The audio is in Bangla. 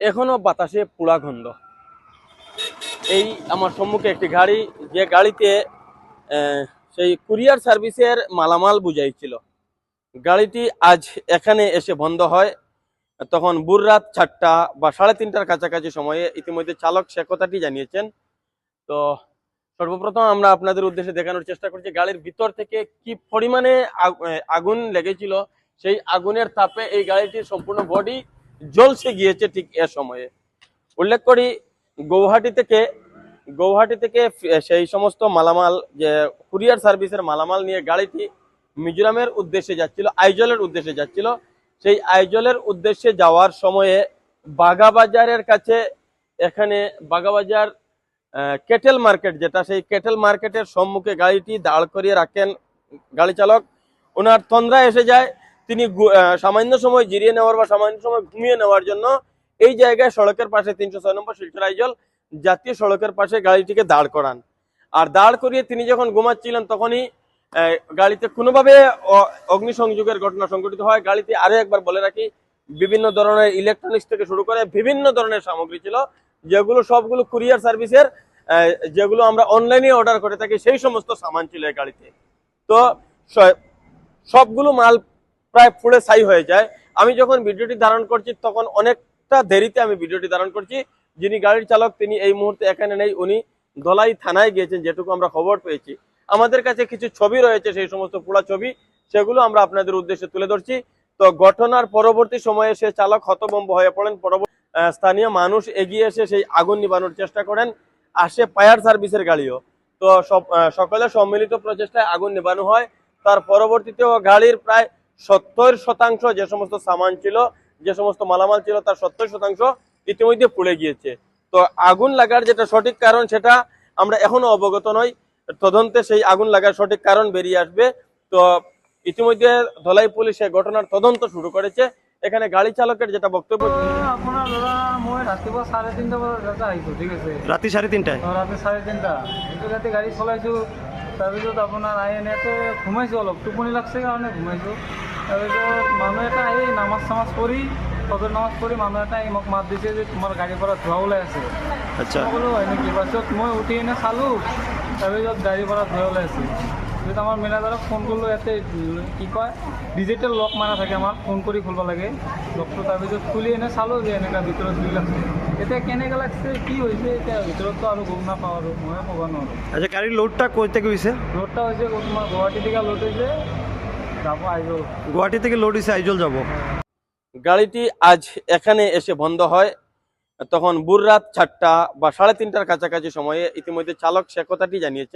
এখনও বাতাসে পোড়া গন্ধ। এই আমার সম্মুখে একটি গাড়ি, যে গাড়িতে সেই কুরিয়ার সার্ভিসের মালামাল বুঝাইছিল। গাড়িটি আজ এখানে এসে বন্ধ হয়। তখন বুর রাত চারটা বা সাড়ে তিনটার কাছাকাছি সময়ে ইতিমধ্যে চালক সে কথাটি জানিয়েছেন। তো সর্বপ্রথম আমরা আপনাদের উদ্দেশ্যে দেখানোর চেষ্টা করছি, গাড়ির ভিতর থেকে কি পরিমাণে আগ- আগুন লেগেছিল। সেই আগুনের তাপে এই গাড়িটির সম্পূর্ণ বডি জ্বলসে গিয়েছে ঠিক এ সময়ে। উল্লেখ করি, গৌহাটি থেকে গৌহাটি থেকে সেই সমস্ত মালামাল, যে কুরিয়ার সার্ভিসের মালামাল নিয়ে গাড়িটি মিজোরামের উদ্দেশ্যে যাচ্ছিল, আইজলের উদ্দেশ্যে যাচ্ছিল। সেই আইজলের উদ্দেশ্যে যাওয়ার সময়ে বাগাবাজারের কাছে এখানে বাগাবাজার কেটেল মার্কেট যেটা, সেই কেটেল মার্কেটের সম্মুখে গাড়িটি দাঁড় করিয়ে রাখেন গাড়ি চালক ওনার তন্দ্রা এসে যায় তিনি সামান্য সময় জিরিয়ে নেওয়ার বা সামান্য সময় ঘুমিয়ে নেওয়ার জন্য এই জায়গায় সড়কের পাশে তিনশো ছয় নম্বর শিলচর আইজল জাতীয় সড়কের পাশে গাড়িটিকে দাঁড় করান। আর দাঁড় করিয়ে তিনি যখন ঘুমাচ্ছিলেন তখনই গাড়িতে কোনোভাবে অগ্নিসংযোগের ঘটনা সংঘটিত হয়। গাড়িতে আরও একবার বলে রাখি, বিভিন্ন ধরনের ইলেকট্রনিক্স থেকে শুরু করে বিভিন্ন ধরনের সামগ্রী ছিল, যেগুলো সবগুলো কুরিয়ার সার্ভিসের যেগুলো আমরা অনলাইনে অর্ডার করে থাকি, সেই সমস্ত সামান ছিল গাড়িতে। তো সবগুলো মাল প্রায় পুড়ে ছাই হয়ে যায়। আমি যখন ভিডিওটি ধারণ করছি, তখন অনেকটা দেরিতে আমি ভিডিওটি ধারণ করছি। যিনি গাড়ির চালক, তিনি এই মুহূর্তে এখানে নেই। উনি ধলাই থানায় গিয়েছেন, যেটুকু আমরা খবর পেয়েছি। আমাদের কাছে কিছু ছবি রয়েছে, সেই সমস্ত পোড়া ছবি। সেগুলো আমরা আপনাদের উদ্দেশ্যে তুলে ধরছি। তো ঘটনার পরবর্তী সময়ে সে চালক হতবম্ব হয়ে পড়েন। পরবর্তী স্থানীয় মানুষ এগিয়ে এসে সেই আগুন নিবানোর চেষ্টা করেন আসে ফায়ার সার্ভিসের গাড়িও। তো সব সকলে সম্মিলিত প্রচেষ্টায় আগুন নেবানো হয়। তার পরবর্তীতেও গাড়ির প্রায় সত্তর শতাংশ যে সমস্ত সামান ছিল যে সমস্ত মালামাল ছিল তার সত্তর শতাংশ ইতিমধ্যে পুড়ে গিয়েছে। তো আগুন লাগার যেটা সঠিক কারণ সেটা আমরা এখনও অবগত নই। তদন্তে সেই আগুন লাগার সঠিক কারণ বেরিয়ে আসবে। তো ইতিমধ্যে ধলাই পুলিশ এই ঘটনার তদন্ত শুরু করেছে। এখানে গাড়ি চালকের যেটা বক্তব্য আপোনাৰ ল'ৰা মই ৰাতিপুৱা চাৰে তিনিটা বজাত ইয়াতে আহিছোঁ ঠিক আছে? ৰাতি চাৰে তিনিটাই? অঁ, ৰাতি চাৰে তিনিটা। সেইটো ৰাতি গাড়ী চলাইছোঁ তাৰপিছত আপোনাৰ আহি এনেকৈ ঘুমাইছোঁ অলপ। টোপনি লাগছে কাৰণে ঘুমাইছোঁ। তাৰপিছত মানুহ এটা আহি নামাজ চামাজ পঢ়ি ফজৰ নামাজ পঢ়ি মানুহ এটা আহি মোক মাত দিছে যে তোমাৰ গাড়ীৰ পৰা ধোঁৱা ওলাই আছে। আচ্ছা। মই বোলো হয় নেকি পাছত মই উঠি কিনে চালোঁ তাৰপিছত গাড়ীৰ পৰা ধোঁৱা ওলাই আছে। তাৰপিছত আমাৰ মেনেজাৰক ফোন কৰিলোঁ ইয়াতে কি কয় ডিজিটেল লক মাৰা থাকে আমাৰ ফোন কৰি খুলিব লাগে। লকটো তাৰপিছত খুলি এনে চালোঁ যে এনেকুৱা ভিতৰত জুই লাগছে এতিয়া কেনেকৈ লাগছে কি হৈছে এতিয়া ভিতৰততো আৰু গম নাপাওঁ আৰু ময়ে ক'ব নোৱাৰোঁ। আচ্ছা গাড়ীৰ লোডটা থেকে গৈছে? লোডটা হৈছে তোমাৰ গুৱাহাটী থেকে লোড হৈছে গুৱাহাটী থেকে লোড হৈছে আইজল যাব। গাড়িটি আজ এখানে এসে বন্ধ হয়। তখন বুর রাত চারটা বা সাড়ে তিনটার কাছাকাছি সময়ে ইতিমধ্যে চালক সে কথাটি জানিয়েছে।